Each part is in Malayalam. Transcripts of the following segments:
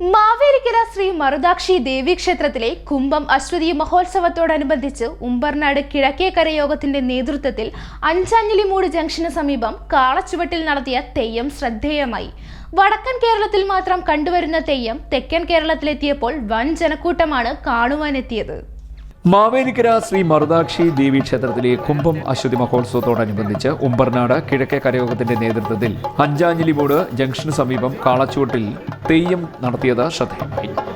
മാവേലിക്കര ശ്രീ മറുദാക്ഷി ദേവി ക്ഷേത്രത്തിലെ കുംഭം അശ്വതി മഹോത്സവത്തോടനുബന്ധിച്ച് ഉമ്പർനാട് കിഴക്കേക്കര യോഗത്തിന്റെ നേതൃത്വത്തിൽ അഞ്ചാഞ്ഞിലിമൂട് ജംഗ്ഷന് സമീപം കാളച്ചുവട്ടിൽ നടത്തിയ തെയ്യം ശ്രദ്ധേയമായി. വടക്കൻ കേരളത്തിൽ മാത്രം കണ്ടുവരുന്ന തെയ്യം തെക്കൻ കേരളത്തിലെത്തിയപ്പോൾ വൻ ജനക്കൂട്ടമാണ് കാണുവാനെത്തിയത്. മാവേലിക്കര ശ്രീ മറുദാക്ഷി ദേവി ക്ഷേത്രത്തിലെ കുംഭം അശ്വതി മഹോത്സവത്തോടനുബന്ധിച്ച് ഉമ്പർനാട് കിഴക്കേ കരയോഗത്തിന്റെ നേതൃത്വത്തിൽ അഞ്ചാഞ്ഞിലിമൂട് ജംഗ്ഷന് സമീപം കാളച്ചുവട്ടിൽ തെയ്യം നടത്തിയത് ശ്രദ്ധേയമായി.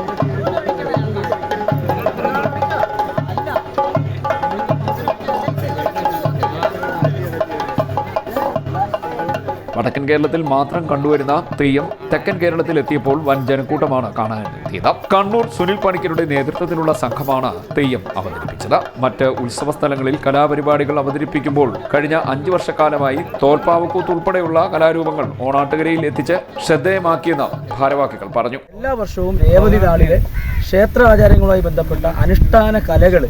വടക്കൻ കേരളത്തിൽ മാത്രം കണ്ടുവരുന്ന തെയ്യം തെക്കൻ കേരളത്തിൽ എത്തിയപ്പോൾ വൻ ജനക്കൂട്ടമാണ് കാണാനെത്തിയത് കണ്ണൂർ സുനിൽ പണിക്കരുടെ നേതൃത്വത്തിലുള്ള സംഘമാണ് തെയ്യം അവതരിപ്പിച്ചത്. മറ്റ് ഉത്സവ സ്ഥലങ്ങളിൽ കലാപരിപാടികൾ അവതരിപ്പിക്കുമ്പോൾ കഴിഞ്ഞ അഞ്ചു വർഷക്കാലമായി തോൽപ്പാവക്കൂത്ത് ഉൾപ്പെടെയുള്ള കലാരൂപങ്ങൾ ഓണാട്ടുകരയിൽ എത്തിച്ച് ശ്രദ്ധേയമാക്കിയെന്ന് ഭാരവാഹികൾ പറഞ്ഞു. എല്ലാ വർഷവും ക്ഷേത്ര ആചാരങ്ങളുമായി ബന്ധപ്പെട്ട അനുഷ്ഠാന കലകൾ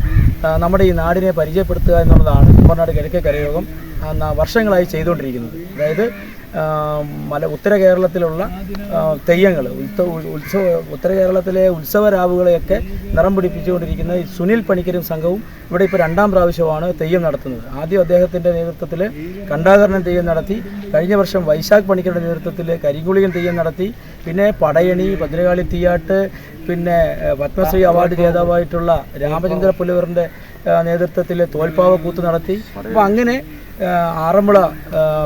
നമ്മുടെ ഈ നാടിനെ പരിചയപ്പെടുത്തുക എന്നുള്ളതാണ് കുമ്പനാട് കിഴക്കേ കരയോഗം വർഷങ്ങളായി ചെയ്തുകൊണ്ടിരിക്കുന്നത്. അതായത് മല ഉത്തര കേരളത്തിലുള്ള തെയ്യങ്ങൾ ഉത്സവ ഉത്തര കേരളത്തിലെ ഉത്സവ രാവുകളെയൊക്കെ നിറം പിടിപ്പിച്ചുകൊണ്ടിരിക്കുന്ന സുനിൽ പണിക്കരും സംഘവും ഇവിടെ ഇപ്പോൾ രണ്ടാം പ്രാവശ്യമാണ് തെയ്യം നടത്തുന്നത്. ആദ്യം അദ്ദേഹത്തിന്റെ നേതൃത്വത്തിൽ കണ്ടാകരണം തെയ്യം നടത്തി കഴിഞ്ഞ വർഷം വൈശാഖ് പണിക്കരുടെ നേതൃത്വത്തിൽ കരിങ്കുളിയൻ തെയ്യം നടത്തി പിന്നെ പടയണി ഭദ്രകാളി തീയാട്ട് പിന്നെ പത്മശ്രീ അവാർഡ് ജേതാവായിട്ടുള്ള രാമചന്ദ്ര പുലവറിന്റെ നേതൃത്വത്തിൽ തോൽപ്പാവക്കൂത്ത് നടത്തി. അപ്പോൾ അങ്ങനെ ആറന്മുള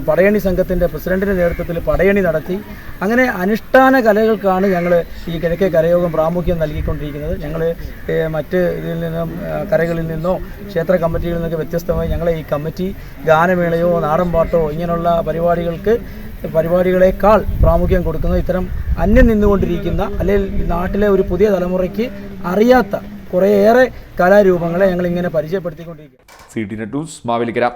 പടയണി സംഘത്തിന്റെ പ്രസിഡന്റിന്റെ നേതൃത്വത്തിൽ പടയണി നടത്തി. അങ്ങനെ അനുഷ്ഠാന കലകൾക്കാണ് ഞങ്ങൾ ഈ കിഴക്കേ കരയോഗം പ്രാമുഖ്യം നൽകിക്കൊണ്ടിരിക്കുന്നത്. ഞങ്ങൾ മറ്റ് ഇതിൽ നിന്നും കരകളിൽ നിന്നോ ക്ഷേത്ര കമ്മിറ്റികളിൽ നിന്നൊക്കെ വ്യത്യസ്തമായി ഞങ്ങളെ ഈ കമ്മിറ്റി ഗാനമേളയോ നാടൻപാട്ടോ ഇങ്ങനെയുള്ള പരിപാടികൾക്ക് പരിപാടികളെക്കാൾ പ്രാമുഖ്യം കൊടുക്കുന്ന ഇത്തരം അന്യം നിന്നുകൊണ്ടിരിക്കുന്ന അല്ലെങ്കിൽ നാട്ടിലെ ഒരു പുതിയ തലമുറയ്ക്ക് അറിയാത്ത കുറേയേറെ കലാരൂപങ്ങളെ ഞങ്ങൾ ഇങ്ങനെ പരിചയപ്പെടുത്തിക്കൊണ്ടിരിക്കുക